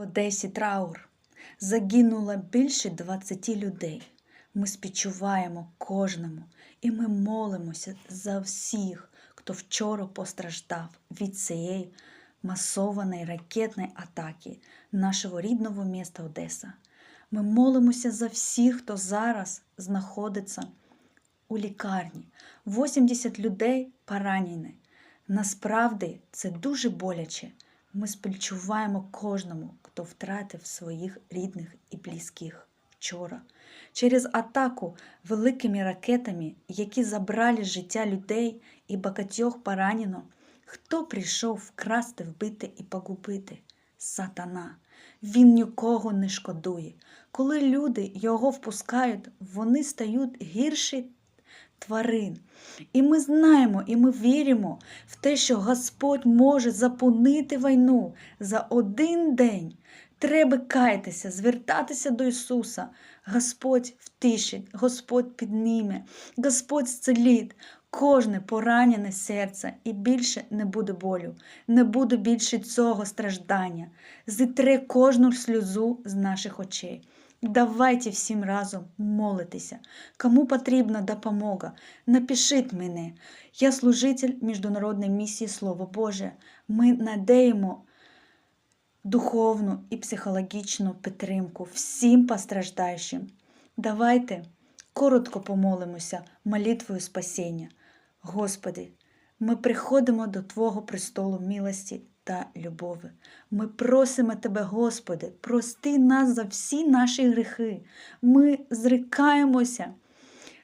Одесі траур. Загинуло більше 20 людей. Ми співчуваємо кожному, і ми молимося за всіх, хто вчора постраждав від цієї масованої ракетної атаки нашого рідного міста Одеса. Ми молимося за всіх, хто зараз знаходиться у лікарні. 80 людей поранені. Насправді це дуже боляче. Ми співчуваємо кожному, хто втратив своїх рідних і близьких вчора. Через атаку великими ракетами, які забрали життя людей і багатьох поранено, хто прийшов вкрасти, вбити і погубити? Сатана. Він нікого не шкодує. Коли люди його впускають, вони стають гірші тварин. І ми знаємо, і ми віримо в те, що Господь може запинити війну за один день. Треба каятися, звертатися до Ісуса. Господь втишить, Господь підніме, Господь зцілить кожне поранене серце і більше не буде болю, не буде більше цього страждання. Зітре кожну сльозу з наших очей. Давайте всім разом молитися. Кому потрібна допомога, напишіть мене. Я служитель Міжнародної місії Слово Боже. Ми надаємо духовну і психологічну підтримку всім постраждаючим. Давайте коротко помолимося молитвою спасіння. Господи, ми приходимо до Твого престолу милості та любові. Ми просимо Тебе, Господи, прости нас за всі наші гріхи. Ми зрикаємося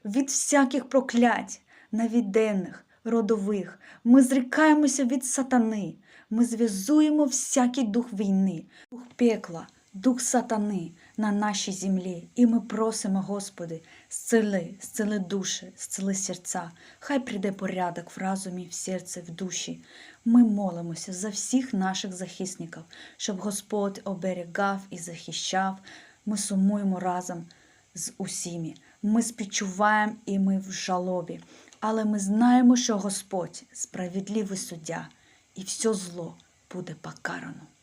від всяких проклять, навіденних, родових. Ми зрикаємося від сатани. Ми зв'язуємо всякий дух війни, дух пекла, дух сатани на нашій землі. І ми просимо, Господи, зцели, зцели душі, зцели серця. Хай прийде порядок в разумі, в серці, в душі. Ми молимося за всіх наших захисників, щоб Господь оберігав і захищав. Ми сумуємо разом з усіми. Ми співчуваємо і ми в жалобі. Але ми знаємо, що Господь справедливий суддя, і все зло буде покарано.